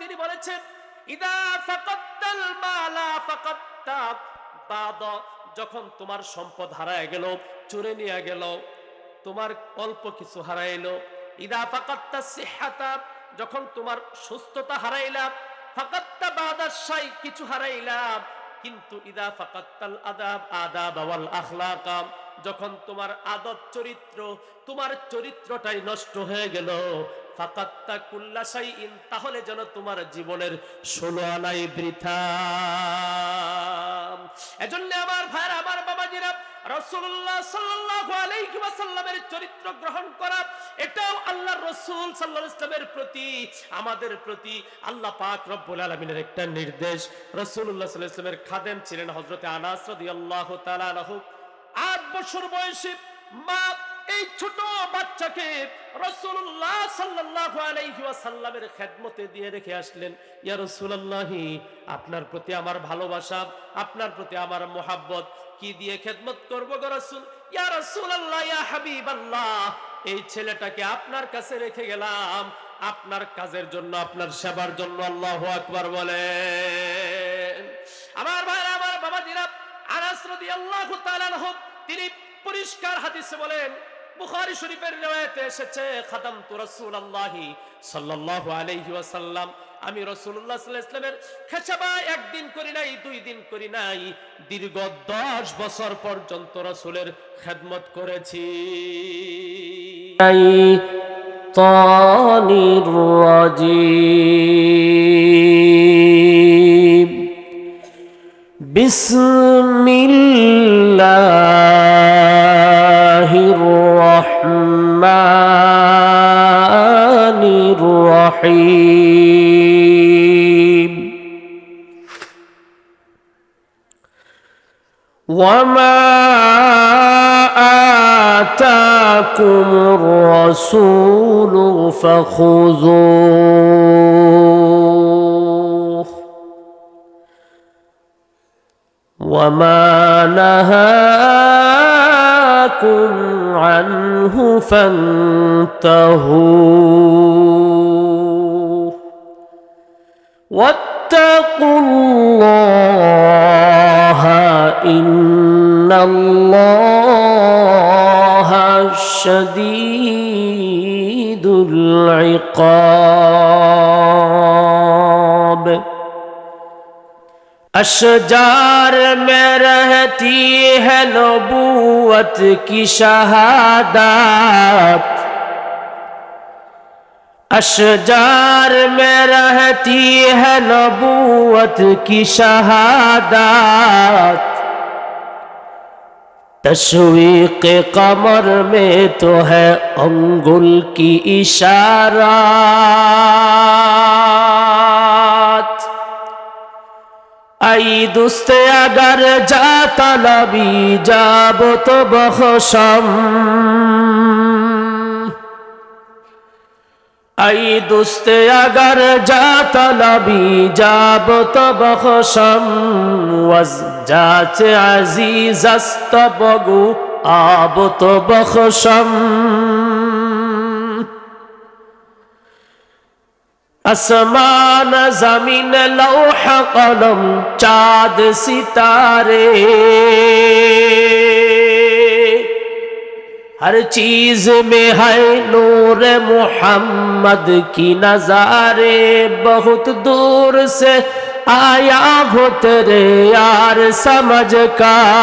তিনি বলেছেন যখন তোমার সম্পদ হারায় গেল, চুরে নিয়ে গেল, তোমার অল্প কিছু হারাইলো, ইদা ফাকাত্তা সিহাতা, যখন তোমার সুস্থতা হারাইলাম ফাকাত্তা বাদার শাই কিছু হারাইলাম কিন্তু ইদা ফাকাত্তাল আদাব আদাব ওয়াল আখলাকাম যখন তোমার আদত চরিত্র, তোমার চরিত্রটাই নষ্ট হয়ে গেল ফাকাত্তা কুল্লা শাইইন, তাহলে যেন তোমার জীবনের ষোলো আনাই বৃথা। এজন্য আমার ভাইরা আমার সাল্লাল্লাহু আলাইহি চরিত্র গ্রহণ করা, এটাও আল্লাহর রাসূল আলাইহি ইসলামের প্রতি, আমাদের প্রতি আল্লাহ পাক রব্বুল আলামিনের একটা নির্দেশ। সাল্লাল্লাহু ইসলামের খাদেম ছিলেন হযরত আনাস আট বছর বয়সে মা এই ছোট বাচ্চাকে রাসূলুল্লাহ সাল্লাল্লাহু আলাইহি ওয়াসাল্লামের খেদমতে দিয়ে রেখে আসলেন। ইয়া রাসূলুল্লাহি, আপনার প্রতি আমার ভালোবাসা, আপনার প্রতি আমার মোহাব্বত, কি দিয়ে খেদমত করব গো রাসূল? ইয়া ইয়া হাবিবাল্লাহ, এই ছেলেটাকে আপনার কাছে রেখে গেলাম। আপনার কাজের জন্য, আপনার সেবার জন্য আল্লাহু আকবার বলেন। আমার ভাইরা, আমার আনাস রাদিয়াল্লাহু তাআলা আনহু, তিনি পরিষ্কার হাদিসে বলেন বুখারি শরীফের রেওয়ায়তে এসেছে খাদাম তু আমি খেসাবা একদিন করি নাই, দুই দিন করি নাই, দীর্ঘ 10 বছর পর্যন্ত খেদমত করেছি। শয়তানির الرحيم. وما آتاكم الرسول فخذوه. وما نهاكم عنه فانتهوا. واتقوا الله إن الله شديد العقاب اشجار میں رہتی ہے نبوت کی شہادت अशजार में रहती है नबूवत की शहादत तशवीक कमर में तो है अंगुल की इशारात आई दुस्त अगर जाता नबी जाब तो बखशम ای دوست اگر جا طلبی جا بطب خوشم وز جا چه عزیز است بگو آب تو بخشم اسمان زمین لوح قلم چاد ستارے ہر چیز میں ہے نور محمد کی نظارے بہت دور سے آیا ہو تیرے یار سمجھ کار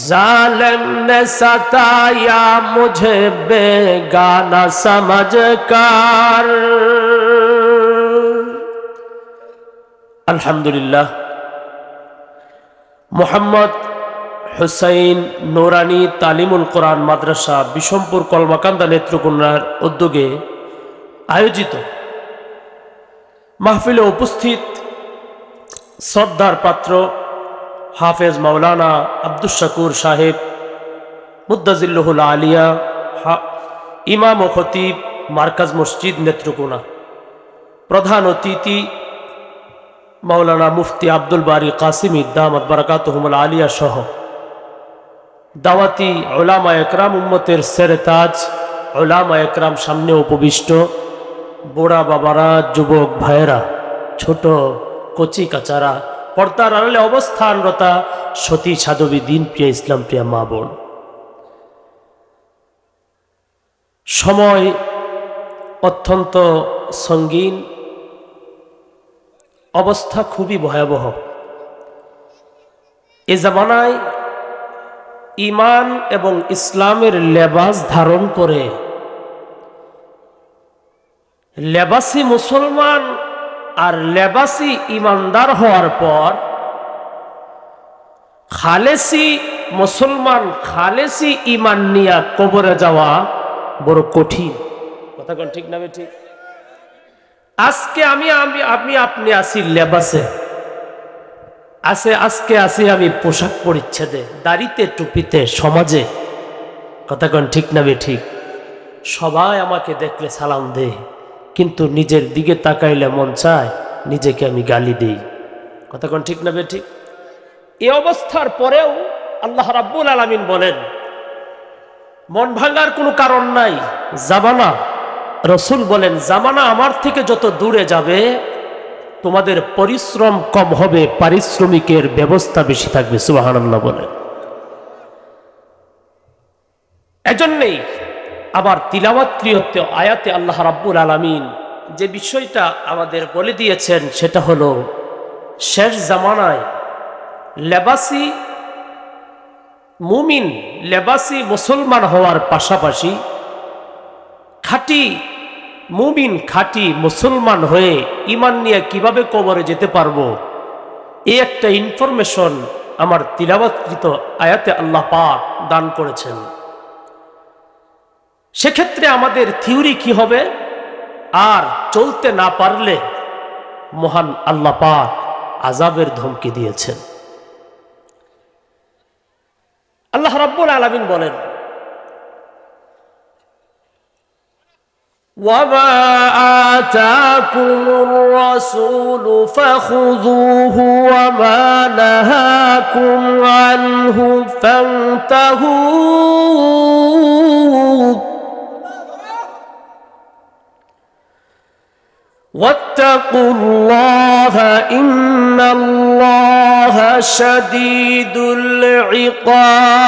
ظالم نے ستایا مجھے بے گانا سمجھ کار الحمدللہ محمد হুসাইন নোরানি তালিমুল কোরআন মাদ্রাসা বিশম্পুর কলমাকান্দা নেত্রকোনার উদ্যোগে আয়োজিত। মাহফিলে উপস্থিত শ্রদ্ধার পাত্র হাফেজ মাওলানা আব্দুস শাকুর সাহেব মুদাজিল্লুহুল আলিয়া ইমাম ও খতিব মার্কাজ মসজিদ নেত্রকোনা। প্রধান অতিথি মাওলানা মুফতি আব্দুল বারি কাসিম দামাত বারাকাতুহুমুল আলিয়া সহ। দাওয়াতি ওলামা একরাম উম্মতের সেরে তাজ ওলামা একরাম সামনে উপবিষ্ট। বুড়া বাবারা, যুবক ভাইয়েরা, ছোট কচি কাচারা, পর্দার আড়ালে অবস্থানরতা সতী সাধবী, দিন প্রিয়া ইসলাম প্রিয়া মা বোন। সময় অত্যন্ত সঙ্গীন, অবস্থা খুবই ভয়াবহ। এ জামানায় ইমান এবং ইসলামের লেবাস ধারণ করে। লেবাসি মুসলমান আর লেবাসি ইমানদার হওয়ার পর খালেসি মুসলমান খালেসি ইমান নিয়া কবরে যাওয়া বড় কঠিন। কথা ঠিক না ঠিক? আজকে আমি আমি আমি আপনি আসি লেবাসে। আছে, আজকে আসি আমি পোশাক পরিচ্ছেদে, দাড়িতে, টুপিতে, সমাজে। কথা কোন ঠিক না ঠিক? সবাই আমাকে দেখলে সালাম দে কিন্তু নিজের দিকে তাকাইলে মন চায় নিজেকে আমি গালি দেই। কথা কোন ঠিক না ঠিক? এ অবস্থার পরেও আল্লাহ রাব্বুল আলামিন বলেন, মন ভাঙার কোনো কারণ নাই, জামানা। রসুল বলেন, জামানা আমার থেকে যত দূরে যাবে তোমাদের পরিশ্রম কম হবে, পারিশ্রমিকের ব্যবস্থা বেশি থাকবে সুবাহান্লাহ বলেন। এজন্যই আবার তিলাওয়াত ক্রিয়তে, আয়াতে আল্লাহ রাব্বুল আলামিন যে বিষয়টা আমাদের বলে দিয়েছেন, সেটা হলো, শেষ জামানায় লেবাসি মুমিন, লেবাসি মুসলমান হওয়ার পাশাপাশি খাঁটি মুমিন খাঁটি মুসলমান হয়ে ইমান নিয়ে কীভাবে কবরে যেতে পারব? এই একটা ইনফরমেশন আমার তিলাবাতকৃত আয়াতে আল্লাহ পাক দান করেছেন। সেক্ষেত্রে আমাদের থিওরি কি হবে? আর চলতে না পারলে মহান আল্লাহ পাক আজাবের ধমকি দিয়েছেন। আল্লাহ রাব্বুল আলামিন বলেন وما آتاكم الرسول فخذوه وما نهاكم عنه فانتهوا. واتقوا الله إن الله شديد العقاب.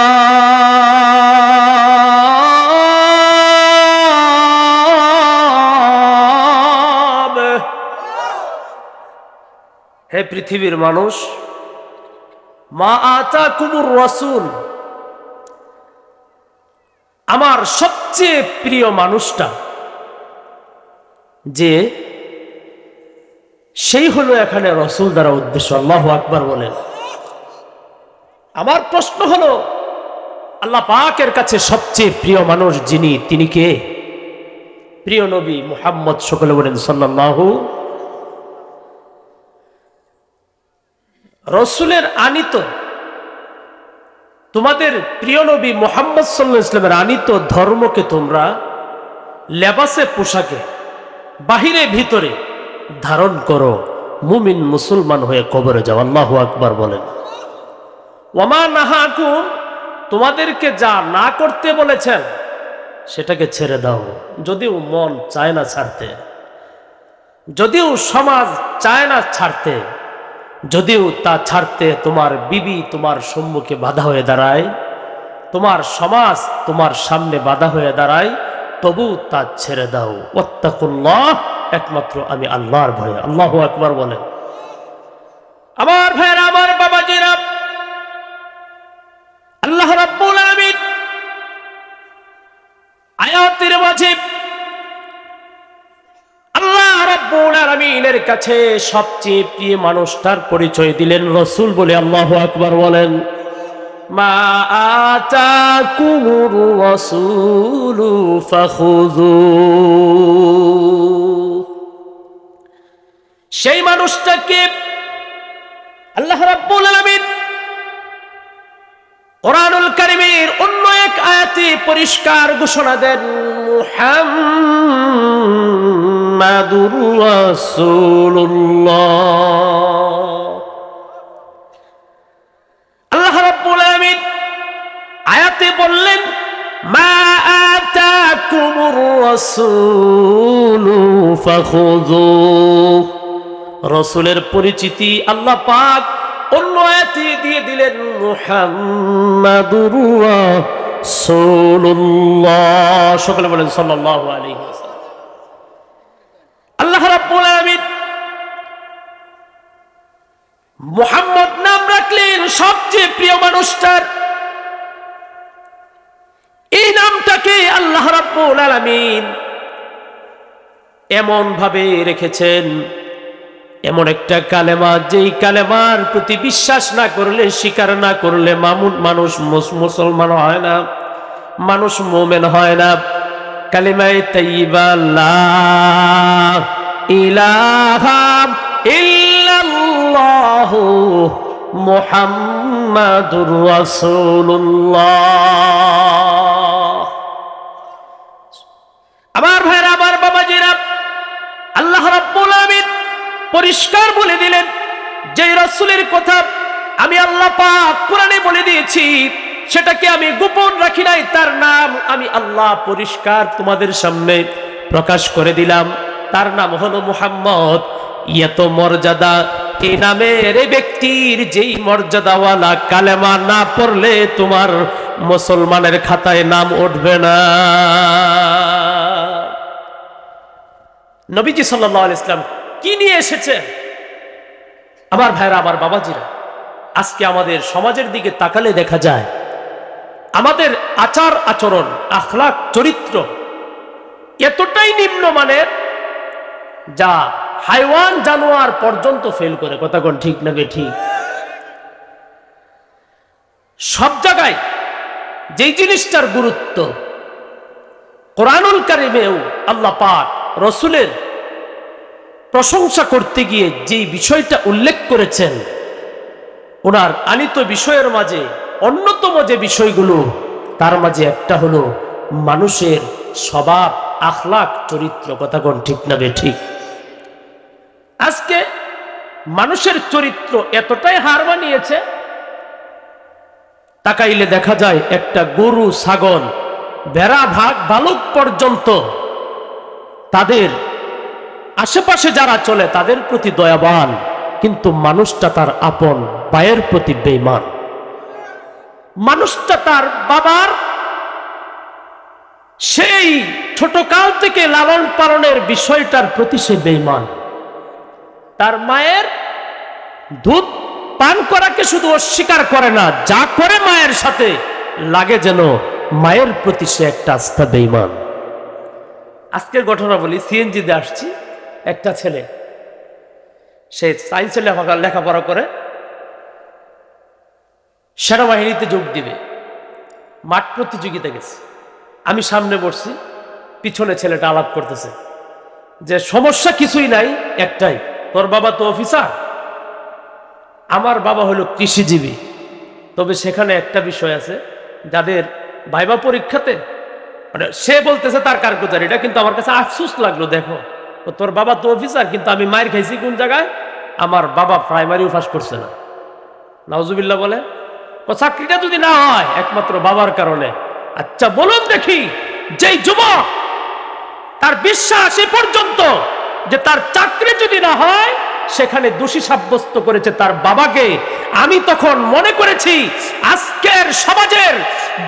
হে পৃথিবীর মানুষ, মা আতা কুমুর রসুল, আমার সবচেয়ে প্রিয় মানুষটা, যে সেই হলো এখানে রসুল দ্বারা উদ্দেশ্য, আল্লাহ আকবার বলেন। আমার প্রশ্ন হলো, আল্লাহ পাকের কাছে সবচেয়ে প্রিয় মানুষ যিনি, তিনি কে? প্রিয় নবী মুহাম্মদ সকলে বলেন সাল্লাল্লাহু রসুলের আনিত, তোমাদের প্রিয় নবী মোহাম্মদ সাল্লাহ ইসলামের আনিত ধর্মকে তোমরা লেবাসে, পোশাকে, বাহিরে, ভিতরে ধারণ করো। মুমিন মুসলমান হয়ে কবরে যাও, আল্লাহ আকবার বলেন। ওমা নাহাকুম, তোমাদেরকে যা না করতে বলেছেন সেটাকে ছেড়ে দাও। যদিও মন চায় না ছাড়তে, যদিও সমাজ চায় না ছাড়তে যদিও তা ছাড়তে তোমার বিবি তোমার সম্মুখে বাধা হয়ে দাঁড়ায়, তোমার সমাজ তোমার সামনে বাধা হয়ে দাঁড়ায়, তবু তা ছেড়ে দাও। অত্যাকুল্লাহ একমাত্র আমি আল্লাহর ভয়ে। আল্লাহ একবার বলেন। আমার ভাইয়েরা, আমার বাবাজিরা, আল্লাহ রাব্বুল আলামিন আয়াতের মাঝে আলামিনের কাছে সবচেয়ে প্রিয় মানুষটার পরিচয় দিলেন রসুল বলে আল্লাহ আকবর বলেন, মা সেই মানুষটাকে আল্লাহ রাব্বুল আলামিন কোরআনুল কারীমের অন্য এক আয়াতে পরিষ্কার ঘোষণা দেন আল্লাহ রাব্বুল আমিন আয়াতে বললেন, মা আতাকুমুর রাসূলু রাসূলের পরিচিতি আল্লাহ পাক অন্য আয়াতে দিয়ে দিলেন, মুহাম্মাদুর রাসূলুল্লাহ। সকলে বলেন, সাল্লাল্লাহু আলাইহি মুহাম্মদ নাম রাখলেন সবচেয়ে প্রিয় মানুষটার। এই নামটাকে আল্লাহ রাব্বুল আলামিন এমন ভাবে রেখেছেন, এমন একটা কালেমা, যেই কালেমার প্রতি বিশ্বাস না করলে, স্বীকার না করলে মামুন মানুষ মুসলমান হয় না, মানুষ মোমেন হয় না। কালিমায় তাইবা ইলাহা ইল্লাল্লাহু রাসূলুল্লাহ। ভাইরা বাবাজিরা, আল্লাহ রাব্বুল আলামিন পরিষ্কার বলে দিলেন যে রাসূলের কথা আমি আল্লাহ পাক কোরআনে বলে দিয়েছি, সেটাকে আমি গোপন রাখি নাই, তার নাম আমি আল্লাহ পরিষ্কার তোমাদের সামনে প্রকাশ করে দিলাম। তার নাম হলো মুহাম্মদ। এত মর্যাদা এই নামের ব্যক্তির যেই মর্যাদাওয়ালা কালেমা না পড়লে তোমার মুসলমানের খাতায় নাম উঠবে না। নবীজি সাল্লাহ ইসলাম কি নিয়ে এসেছেন আমার ভাইরা, আমার বাবাজিরা, আজকে আমাদের সমাজের দিকে তাকালে দেখা যায়, আমাদের আচার আচরণ আখলাক চরিত্র এতটাই নিম্নমানের যা হাইওয়ান জানোয়ার পর্যন্ত ফেল করে। কথা কোন ঠিক না ঠিক সব জায়গায় যেই জিনিসটার গুরুত্ব, কোরআনুল কারিমেও আল্লাহ পাক রসুলের প্রশংসা করতে গিয়ে যেই বিষয়টা উল্লেখ করেছেন, ওনার আনিত বিষয়ের মাঝে অন্যতম যে বিষয়গুলো, তার মাঝে একটা হলো মানুষের স্বভাব, আখলাক, চরিত্র। কথা কোন ঠিক না বে ঠিক আজকে মানুষের চরিত্র এতটাই হার মানিয়েছে, তাকাইলে দেখা যায় একটা গরু, ছাগল, ভেড়া, ভাগ, বালক পর্যন্ত তাদের আশেপাশে যারা চলে তাদের প্রতি দয়াবান, কিন্তু মানুষটা তার আপন বায়ের প্রতি বেইমান মানুষটা তার বাবার সেই ছোট কাল থেকে লালন পালনের বিষয়টার প্রতি সে বেইমান তার মায়ের দুধ পান করাকে শুধু অস্বীকার করে না, যা করে মায়ের সাথে, লাগে যেন মায়ের প্রতি সে একটা আস্থা বেইমান আজকের ঘটনা বলি সিএনজিতে আসছি, একটা ছেলে, সে সায়েন্সে লেখা লেখাপড়া করে, সেনাবাহিনীতে যোগ দিবে, মাঠ প্রতিযোগিতা গেছে। আমি সামনে বসছি, পিছনে ছেলেটা আলাপ করতেছে, যে সমস্যা কিছুই নাই, একটাই তোর বাবা তো অফিসার। আমার বাবা হলো কৃষিজীবী। তবে সেখানে একটা বিষয় আছে, যাদের ভাইবা পরীক্ষাতে মানে সে বলতেছে তার কারগুজারিটা কিন্তু আমার কাছে আফসুস লাগল, দেখো। তোর বাবা তো অফিসার, কিন্তু আমি মায়ের খাইছি কোন জায়গায়? আমার বাবা প্রাইমারিও পাস করছে না। নাউজুবিল্লাহ বলে ও চাকরিটা যদি না হয়, একমাত্র বাবার কারণে। আচ্ছা বলুন দেখি, যেই যুবক, তার বিশ্বাস এ পর্যন্ত যে তার চাকরি যদি না হয়, সেখানে দোষী সাব্যস্ত করেছে তার বাবাকে। আমি তখন মনে করেছি, আজকের সমাজের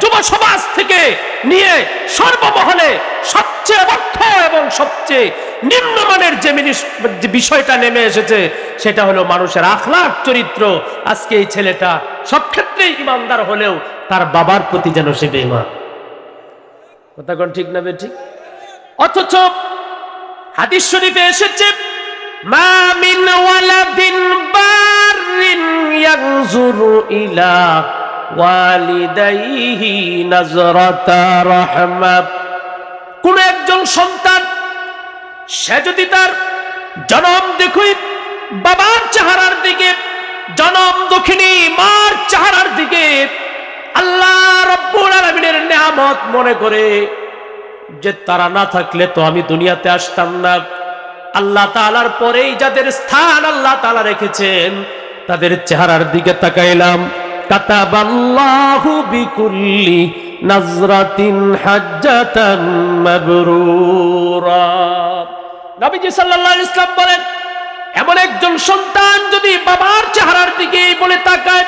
যুব সমাজ থেকে নিয়ে সর্বমহলে সবচেয়ে অর্থ এবং সবচেয়ে নিম্নমানের যে বিষয়টা নেমে এসেছে, সেটা হলো মানুষের আখলাখ চরিত্র। আজকে এই ছেলেটা সব ক্ষেত্রেই ইমানদার হলেও তার বাবার প্রতি যেন সে বেমান কথা ঠিক না বে ঠিক? অথচ হাদিস শরীফে এসেছে, মা মিন ওয়ালাদিন বারিন ইয়ানজুরু ইলা ওয়ালিদাইহি নাজরাতা রাহমা কোন একজন সন্তান, সে যদি তার জনম দেখুই বাবার চেহারার দিকে, জনম দক্ষিণী মার চেহারার দিকে, আল্লাহ রব্বুল আলামিনের নেয়ামত মনে করে যে তারা না থাকলে তো আমি দুনিয়াতে আসতাম না। আল্লাহ তালার পরেই যাদের স্থান আল্লাহ তালা রেখেছেন, তাদের চেহারার দিকে তাকাইলাম। বিকুল্লি নাজরাতিন ইসলাম বলেন, এমন একজন সন্তান যদি বাবার চেহারার দিকে বলে তাকায়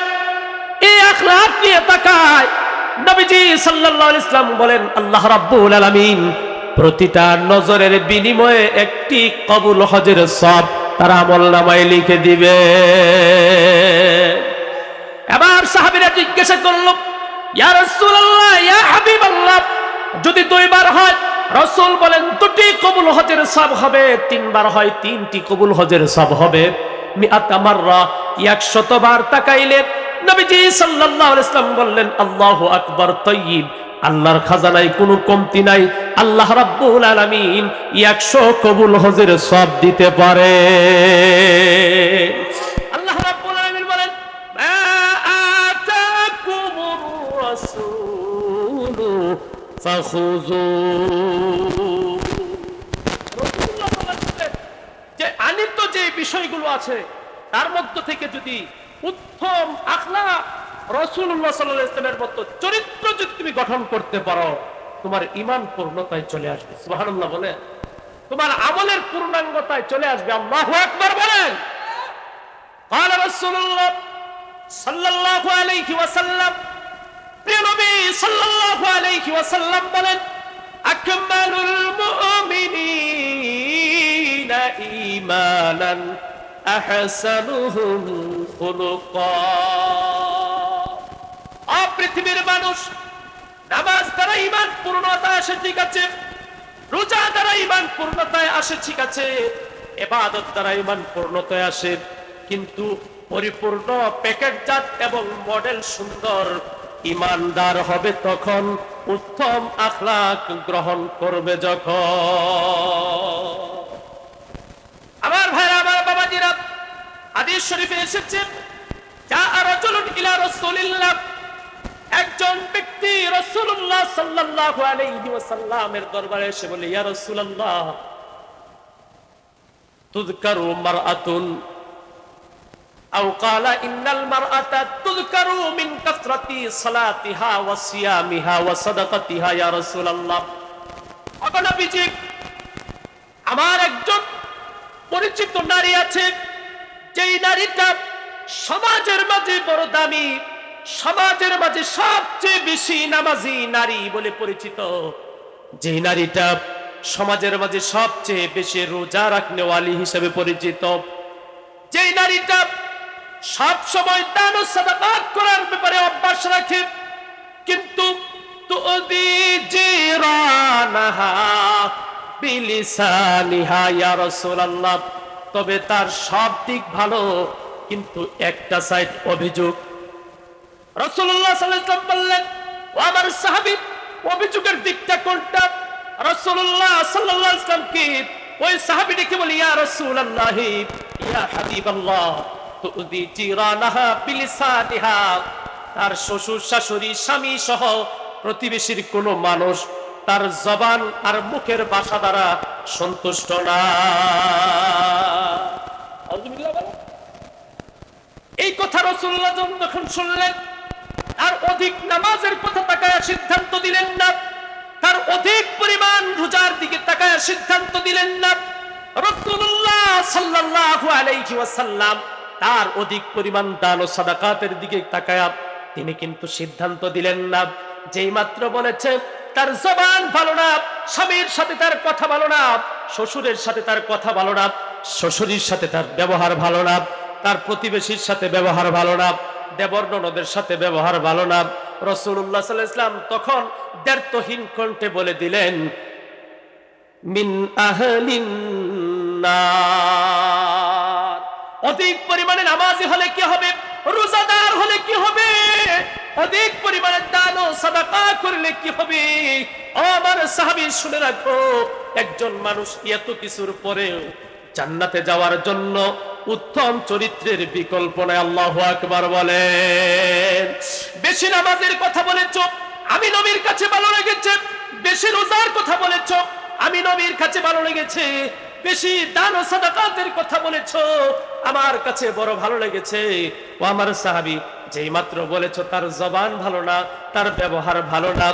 এ আখলাক নিয়ে তাকায় নবীজি সাল্লাল্লাহু আলাইহি ইসলাম বলেন, আল্লাহ রাব্বুল আলামিন প্রতিটা নজরের বিনিময়ে একটি কবুল হজের সব তার আমল নামায় লিখে দিবে। এবার সাহাবীরা জিজ্ঞাসা করল, ইয়া রাসূলুল্লাহ, ইয়া হাবিবাল্লাহ, যদি দুইবার হয়? রসুল বলেন, দুটি কবুল হজের সব হবে, তিনবার হয়, তিনটি কবুল হজের সব হবে। একশতবার তাকাইলে নবীজি সাল্লাল্লাহু আলাইহি ইসলাম বললেন, আল্লাহু আকবার তাইয়িব আল্লাহর খাজানায় কোনো কমতি নাই। আল্লাহ রাব্বুল আলামিন 100 কবুল হজের সব দিতে পারে। আল্লাহ রাব্বুল আলামিন বলেন, মা আতাকুমুর রাসূলুল্লাহ সাল্লাল্লাহু আলাইহি ওয়াসাল্লাম যে আনিত যে বিষয়গুলো আছে তার মধ্য থেকে যদি উত্তম আখলা রসুল্লাহ সাল্লাহ ইসলামের মতো চরিত্র যদি তুমি গঠন করতে পারো তোমার ইমান পূর্ণতায় চলে আসবে সুবহানাল্লাহ বলে তোমার আমলের পূর্ণাঙ্গতায় চলে আসবে আল্লাহ একবার বলেন قال رسول الله صلى الله عليه وسلم প্রিয় নবী সাল্লাল্লাহু আলাইহি ওয়াসাল্লাম বলেন আকমালুল মুমিনিনা আহসানুহুম খুলুকা পৃথিবীর মানুষ নামাজ দ্বারা ঈমান পূর্ণতা আসে, ঠিক আছে। রোজা দ্বারা ঈমান পূর্ণতায় আসে, ঠিক আছে। এবাদত দ্বারা ঈমান পূর্ণতায় আসে। কিন্তু পরিপূর্ণ প্যাকেটজাত এবং মডেল সুন্দর ইমানদার হবে তখন উত্তম আখলাক গ্রহণ করবে যখন। আমার ভাইরা, আমার বাবাজিরা, হাদিস শরীফে এসেছে, যা রাজুলুন ইলা রাসূলিল্লাহ, একজন ব্যক্তি রাসূলুল্লাহ সাল্লাল্লাহু আলাইহি ওয়াসাল্লামের দরবারে এসে বলে, ইয়া রাসূলুল্লাহ তুযকারু মারআতুন, আও ক্বালা ইন্নাল মারআতা তুযকারু মিন কাসরাতি সালাতিহা ওয়া সিয়ামিহা ওয়া সাদাকাতিহা, ইয়া রাসূলুল্লাহ। অগণবিজি আমার একজন পরিচিত নারী আছে, যেই নারীটা সমাজের মাঝে বড় দামি, সমাজের মাঝে সবচেয়ে বেশি নামাজি নারী বলে পরিচিত। যে নারীটা সমাজের মাঝে সবচেয়ে বেশি রোজা রাখনেওয়ালি হিসেবে পরিচিত। যে নারীটা সব সময় দান ও সাদাকাত করার ব্যাপারে অভ্যাস রাখে, কিন্তু তুদি জিরানাহা তবে তার সব দিক ভালো, কিন্তু একটা সাইড অভিযোগ। বললেন আমার সাহাবী, অভিযোগের দিকটা কোনটা? ওয়াসাল্লাম কি, ওই সাহাবীটিকে বলি, ইয়া রাসূলুল্লাহ, ইয়া হাবিবাল্লাহ তুদি জিরানাহা বিলিসানিহা। তার শ্বশুর, শাশুড়ি, স্বামী সহ প্রতিবেশীর কোনো মানুষ তার জবান আর মুখের বাসা দ্বারা সন্তুষ্ট না। এই কথা রসুল্লাহ যখন শুনলেন, আর অধিক নামাজের কথা তাকায় সিদ্ধান্ত দিলেন না, তার অধিক পরিমাণ রোজার দিকে তাকায় সিদ্ধান্ত দিলেন না রসুল্লাহ সাল্লাল্লাহু আলাইহি ওয়াসাল্লাম তার অধিক পরিমাণ দান ও সাদাকাতের দিকে তাকায় তিনি কিন্তু সিদ্ধান্ত দিলেন না। যেই মাত্র বলেছে তার জবান ভালো না, স্বামীর সাথে তার কথা ভালো না, শ্বশুরের সাথে তার কথা ভালো না, শ্বশুরের সাথে তার ব্যবহার ভালো না, তার প্রতিবেশীর সাথে ব্যবহার ভালো না, দেবর ননদের সাথে ব্যবহার ভালো না। রসুল্লাহ সাল্লাহ ইসলাম তখন দ্ব্যর্থহীন কণ্ঠে বলে দিলেন, মিন অধিক পরিমাণে নামাজি হলে কি হবে? রোজাদার হলে কি হবে? অধিক পরিমাণে দান ও সাদাকা করলে কি হবে? আমার সাহাবী, শুনে রাখো, একজন মানুষ এত কিছুর পরেও জান্নাতে যাওয়ার জন্য উত্তম চরিত্রের বিকল্প নাই, আল্লাহ আকবার বলেন। বেশি নামাজের কথা বলেছ, আমি নবীর কাছে ভালো লেগেছে। বেশি রোজার কথা বলেছ, আমি নবীর কাছে ভালো লেগেছে। বেশি দান ও সাদাকাতের কথা বলেছ, আমার কাছে বড় ভালো লেগেছে। ও আমার সাহাবী যেই মাত্র বলেছ তার জবান ভালো না তার ব্যবহার ভালো না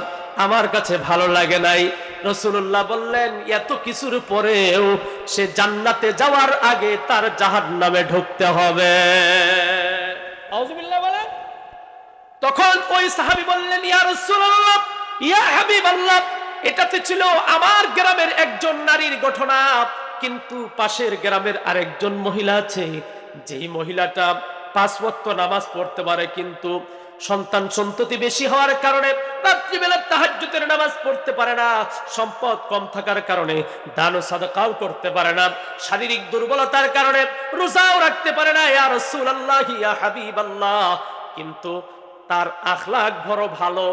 আমার কাছে ভালো লাগে নাই। রসুল্লাহ বললেন এত কিছুর পরেও সে জান্নাতে যাওয়ার আগে তার জাহান নামে ঢুকতে হবে। তখন ওই সাহাবি বললেন ইয়া রাসূলুল্লাহ ইয়া হাবিবাল্লাহ এটাতে ছিল আমার গ্রামের একজন নারীর ঘটনা কিন্তু পাশের গ্রামের আরেকজন মহিলা আছে। যেই মহিলাটা পাঁচ ওয়াক্ত নামাজ পড়তে পারে, কিন্তু সন্তান সন্ততি বেশি হওয়ার কারণে রাত্রিবেলা তাহাজ্জুদের নামাজ পড়তে পারে না, সম্পদ কম থাকার কারণে দান ও সাদাকাও করতে পারে না, শারীরিক দুর্বলতার কারণে রোজাও রাখতে পারে না, ইয়া রাসূলুল্লাহ, ইয়া হাবিবাল্লাহ। কিন্তু তার আখলাক বড় ভালো,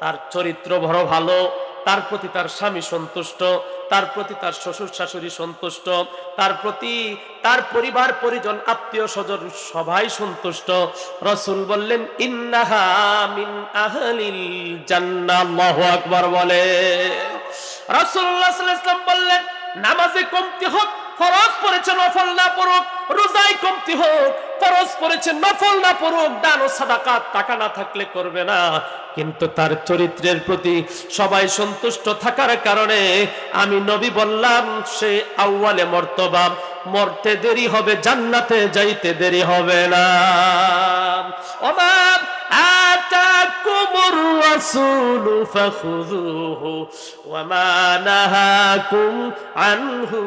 তার চরিত্র বড় ভালো তার প্রতি তার স্বামী সন্তুষ্ট, তার প্রতি তার শ্বশুর শাশুড়ি সন্তুষ্ট, তার প্রতি তার পরিবার, পরিজন, আত্মীয় স্বজন সবাই সন্তুষ্ট। রসুল বললেন ইন্নাহামিন বলে। রাসূলুল্লাহ বললেন, নামাজে কমতি হোক, ফরজ পড়েছে, নফল না পড়ুক রোজাই কমতি হোক, ফরজ পড়েছে, নফল না পড়ুক, দান ও সাদাকাত টাকা না থাকলে করবে না। কিন্তু তার চরিত্রের প্রতি সবাই সন্তুষ্ট থাকার কারণে আমি নবী বললাম, সে আউ্বালে মর্তবা, মরতে দেরি হবে, জান্নাতে যাইতে দেরি হবে না। ওমা আতাকুমুর রাসূলু ফাখুযুহু ওয়া মা নাহাকুম আনহু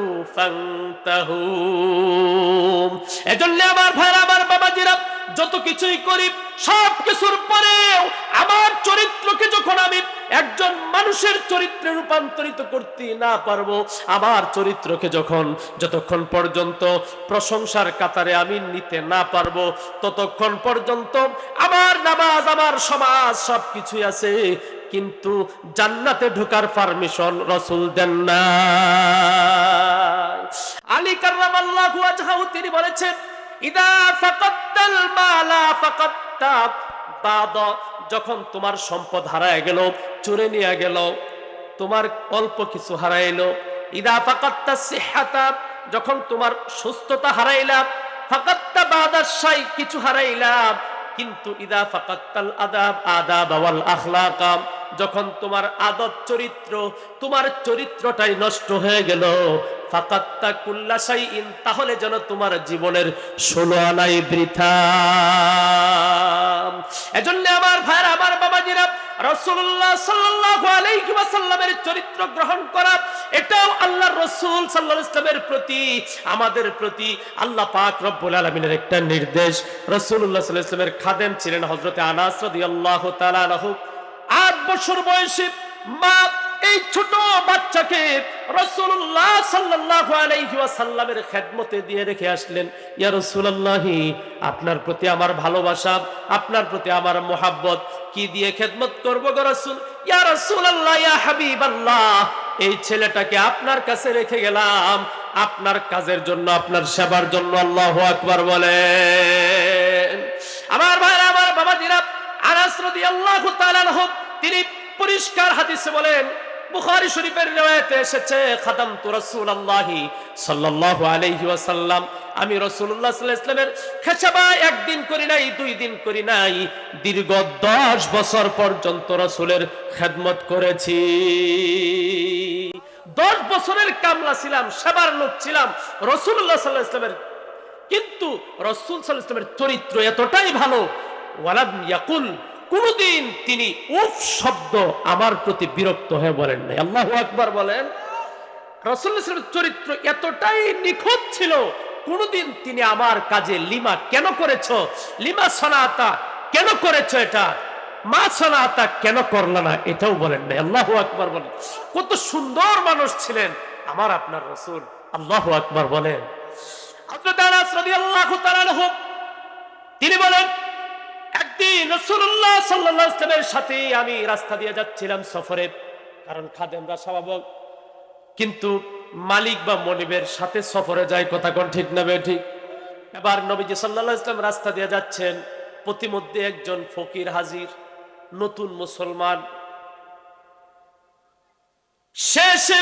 এজন্য আমার ভাইরা, আমার বাবাজিরা, যত কিছুই করি, সব কিছুর পরেও আমার চরিত্রকে যখন আমি একজন মানুষের চরিত্রে রূপান্তরিত করতে না পারব, আমার চরিত্রকে যখন যতক্ষণ পর্যন্ত প্রশংসার কাতারে আমি নিতে না পারব, ততক্ষণ পর্যন্ত আমার নামাজ, আমার সমাজ সব কিছুই আছে, কিন্তু জান্নাতে ঢোকার পারমিশন রসুল দেন না আলী কার্রাম আল্লাহ তিনি বলেছেন, ইদা ফাকাত্তাল মালা ফাকাত্তা বাদ, যখন তোমার সম্পদ হারায় গেল, চুরে নিয়ে গেল, তোমার অল্প কিছু হারাইলো। ইদা ফাকাত্তা সিহাতা, যখন তোমার সুস্থতা হারাইলাম, ফাকাত্তা বাদার সাই কিছু হারাইলাম। কিন্তু ইদা ফাকাত্তাল আদাব আদাব ওয়াল আখলাকাম যখন তোমার আদত চরিত্র, তোমার চরিত্রটাই নষ্ট হয়ে গেল ফাকাত্তা কুল্লা শাইইন, তাহলে যেন তোমার জীবনের ষোলো আনাই বৃথা। এজন্য আমার ভাইরা আমার সাল্লাল্লাহু আলাইহি চরিত্র গ্রহণ করা, এটাও আল্লাহর রাসূল সাল্লাল্লাহু আলাইহি ওয়াসাল্লামের প্রতি, আমাদের প্রতি আল্লাহ পাক রব্বুল আলামিনের একটা নির্দেশ। সাল্লাল্লাহু আলাইহি খাদেম ছিলেন হযরতে আনাস আট বছর বয়সে মা এই ছোট বাচ্চাকে রসুল্লাহ সাল্লাল্লাহু আলাইহি ওয়াসাল্লামের খেদমতে দিয়ে রেখে আসলেন। ইয়া রাসূলুল্লাহি, আপনার প্রতি আমার ভালোবাসা, আপনার প্রতি আমার মোহাব্বত, কি দিয়ে খেদমত করব গো রাসূল? রাসূলুল্লাহ, ইয়া হাবিবাল্লাহ, এই ছেলেটাকে আপনার কাছে রেখে গেলাম। আপনার কাজের জন্য, আপনার সেবার জন্য আল্লাহু আকবার বলেন। আমার ভাইরা, আমার বাবাজিরা, আনাস রাদিয়াল্লাহু তাআলা তিনি পরিষ্কার হাদিসে বলেন বুখারী শরীফের রিওয়ায়াতে এসেছে খাদাম তু রাসূলুল্লাহি সাল্লাল্লাহু আলাইহি ওয়াসাল্লাম। আমি আলাইহি ওয়াসাল্লামের খেসাবা একদিন করি নাই, দুই দিন করি নাই, দীর্ঘ 10 বছর পর্যন্ত রাসূলের খেদমত করেছি। দশ বছরের কামলা ছিলাম, সেবার লোক ছিলাম রসুল্লাহ সাল্লাহ ইসলামের কিন্তু রসুল সাল্লাহ ইসলামের চরিত্র এতটাই ভালো, ওয়ালাম ইয়াকুল কোনদিন তিনি উফ শব্দ আমার প্রতি বিরক্ত হয়ে বলেন নাই। আল্লাহ আকবার বলেন, রসুল ইসলামের চরিত্র এতটাই নিখুঁত ছিল, কোনদিন তিনি আমার কাজে লিমা কেন করেছ? লিমা সনাতা কেন করেছ এটা? মা সনাতা কেন করল না? এটাও বলেন নাই। আল্লাহ আকবার বলেন, কত সুন্দর মানুষ ছিলেন আমার আপনার রসুল। আল্লাহ আকবার বলেন। তিনি বলেন একদিন রাসূলুল্লাহ সাল্লাল্লাহু আলাইহি ওয়াসাল্লামের সাথে আমি রাস্তা দিয়ে যাচ্ছিলাম সফরে। কারণ খাদেমরা স্বভাবক। কিন্তু মালিক বা মনিবের সাথে সফরে যায়, কথা কোন ঠিক না ঠিক? এবার নবীজি সাল্লাল্লাহু আলাইহি ওয়াসাল্লাম রাস্তা দিয়ে যাচ্ছেন। প্রতিমধ্যে একজন ফকির হাজির, নতুন মুসলমান। শেষে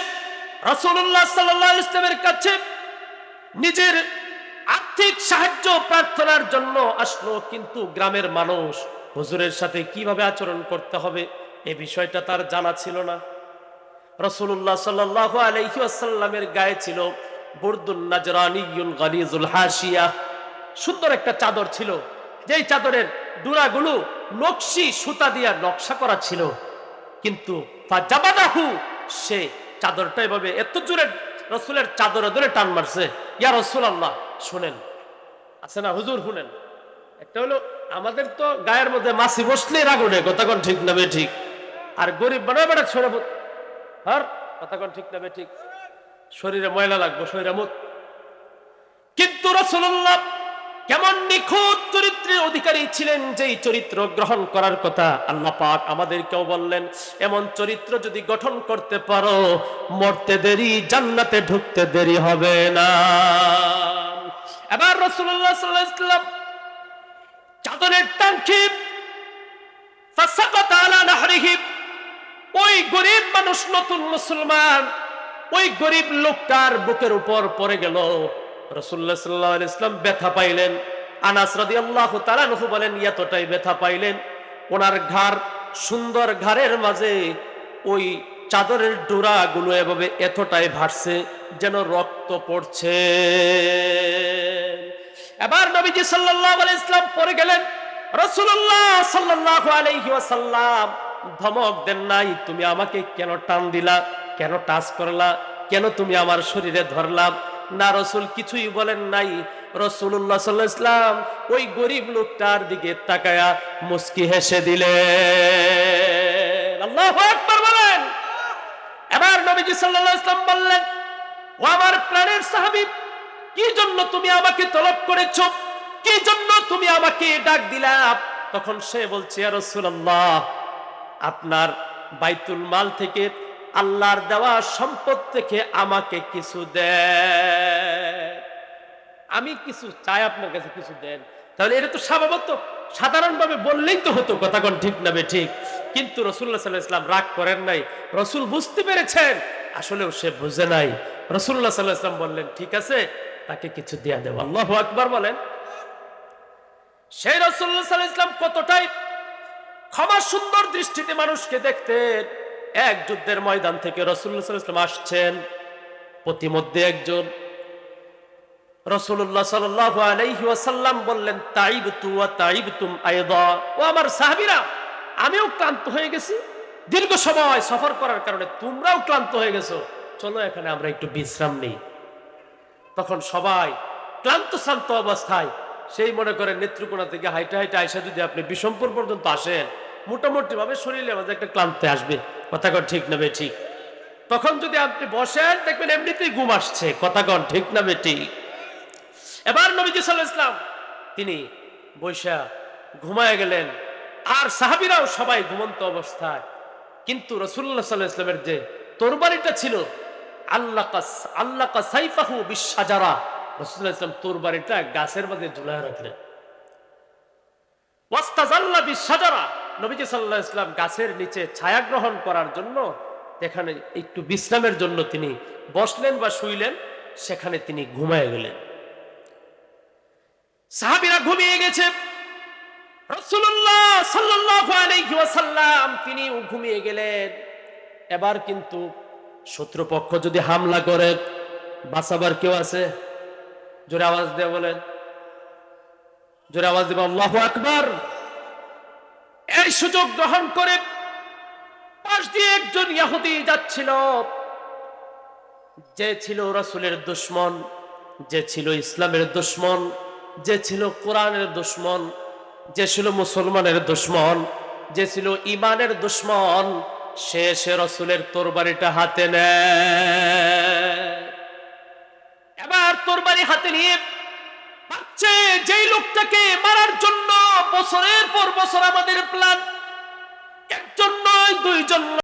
রাসূলুল্লাহ সাল্লাল্লাহু আলাইহি ওয়াসাল্লামের কাছে নিজের আর্থিক সাহায্য প্রার্থনার জন্য আসলো কিন্তু গ্রামের মানুষ। হুজুরের সাথে কীভাবে আচরণ করতে হবে এ বিষয়টা তার জানা ছিল না। রসুল্লাহ সাল্লাহ আলহিউসাল্লামের গায়ে ছিল সুন্দর একটা চাদর ছিল। যেই চাদরের ডুরাগুলো নকশি সুতা দিয়া নকশা করা ছিল। কিন্তু সে চাদরটা এভাবে এত জোরে রসুলের চাদরে ধরে টান মারছে। ইয়া রসুল আল্লাহ শোনেন। আছে না? হুজুর শুনেন। একটা হলো, আমাদের তো গায়ের মধ্যে মাসি বসলে রাগুনে কোন ঠিক নামে ঠিক। আর গরিব বানায় বেড়া ছড়ে আর কথা কোন ঠিক নামে ঠিক। শরীরে ময়লা লাগবো, শরীরে মুখ কিন্তু রসুল্লাহ কেমন নিখুঁত চরিত্রের অধিকারী ছিলেন যেই চরিত্র গ্রহণ করার কথা আল্লাহ পাক আমাদেরকেও বললেন, এমন চরিত্র যদি গঠন করতে পারো, মরতে দেরি, জান্নাতে ঢুকতে দেরি হবে না। এবার রসুল্লাহ সাল্লাহ ইসলাম চাদরের টাঙ্কি ফাসাকাত আলা নাহরিহি, ওই গরিব মানুষ নতুন মুসলমান, ওই গরিব লোকটার বুকের উপর পড়ে গেল। রসুল্লাহ সাল্লাহ ইসলাম ব্যথা পাইলেন। আনাস রাদি আল্লাহ তালানহু বলেন, এতটাই ব্যথা পাইলেন? ওনার ঘাড় সুন্দর ঘাড়ের মাঝে ওই চাদরের ডোরা গুলো এভাবে এতটাই ভাসছে যেন রক্ত পড়ছে। এবার নবীজি আলাইহি ইসলাম পরে গেলেন, রাসূলুল্লাহ সাল্লাল্লাহু আলাইহি ওয়াসাল্লাম, ধমক দেন নাই, তুমি আমাকে কেন টান দিলা? কেন টাচ করলা? কেন তুমি আমার শরীরে ধরলাম না রসুল কিছুই বলেন নাই। রসুল্লাহ সাল্লাহ ইসলাম ওই গরিব লোকটার দিকে তাকায়া মুস্কি হেসে দিলেন। বলেন। এবার নবীজি সাল্লাল্লাহু ইসলাম বললেন, ও আমার প্রাণের সাহাবী, কি জন্য তুমি আমাকে তলব করেছ? কি জন্য তুমি আমাকে ডাক দিলা? তখন সে বলছে রাসূলুল্লাহ, আপনার বাইতুল মাল থেকে আল্লাহর দেওয়া সম্পদ থেকে আমাকে কিছু দেন। আমি কিছু চাই আপনার কাছে, কিছু দেন। তাহলে এটা তো স্বাভাবিক সাধারণভাবে বললেই তো হতো কথা কোন ঠিক না বে ঠিক। কিন্তু রসুল্লাহ সাল্লাহ ইসলাম রাগ করেন নাই। রসুল বুঝতে পেরেছেন, আসলেও সে বুঝে নাই। রসুল্লাহ সাল্লাহ ইসলাম বললেন, ঠিক আছে, তাকে কিছু দেয়া দেব আল্লাহ আকবার বলেন। সেই রসুল্লাহ সাল্লাহ ইসলাম কতটাই ক্ষমা সুন্দর দৃষ্টিতে মানুষকে দেখতেন। এক যুদ্ধের ময়দান থেকে রসুল্লাহ সাল্লাহ ইসলাম আসছেন। প্রতিমধ্যে একজন তোমরাও ক্লান্ত হয়ে গেছো। চলো, এখানে আমরা একটু বিশ্রাম নেই। তখন সবাই ক্লান্ত অবস্থায় সেই মনে করেন নেত্রকোনা থেকে হাইটা হাইটে আইসা যদি আপনি বিষমপুর পর্যন্ত আসেন মোটামুটি ভাবে শরীরে আমাদের একটা ক্লান্তি আসবে। কথা কন ঠিক না ঠিক। তখন যদি আপনি বসেন, দেখবেন এমনিতেই ঘুম আসছে। কথা কন ঠিক না ঠিক। এবার নবীজি ইসলাম তিনি বৈশা ঘুমায় গেলেন। আর সাহাবিরাও সবাই ঘুমন্ত অবস্থায়। কিন্তু রসুল্লাহ সাল্লাহ ইসলামের যে তরবারিটা ছিল, আল্লাহ আল্লাহ সাইফাহু বিশ্বাজারা রসুল্লাহ ইসলাম তরবারিটা গাছের মধ্যে ঝুলায় রাখলেন। বিশ্বাজারা নবীজি সাল্লাহ ইসলাম গাছের নিচে ছায়া গ্রহণ করার জন্য এখানে একটু বিশ্রামের জন্য তিনি বসলেন বা শুইলেন, সেখানে তিনি ঘুমায় গেলেন। সাহাবিরা ঘুমিয়ে গেছে। তিনি ঘুমিয়ে গেলেন। এবার কিন্তু শত্রুপক্ষ যদি হামলা করে, বাঁচাবার কেউ আছে? জোরে আওয়াজ দেয়া বলেন। জোরে আওয়াজ দেব আল্লাহু আকবার! এই সুযোগ গ্রহণ করে পাশ দিয়ে একজন ইয়াহুদি যাচ্ছিল। যে ছিল রাসূলের দুশ্মন, যে ছিল ইসলামের দুশ্মন, যে ছিল কোরআনের দুশ্মন, যে ছিল মুসলমানের দুশ্মন, যে ছিল ইমানের দুশ্মন, সে সে রসুলের তরবারিটা হাতে নেয়। এবার তরবারি হাতে নিয়ে ভাবছে যেই লোকটাকে মারার জন্য বছরের পর বছর আমাদের প্ল্যান একজন নয় দুইজন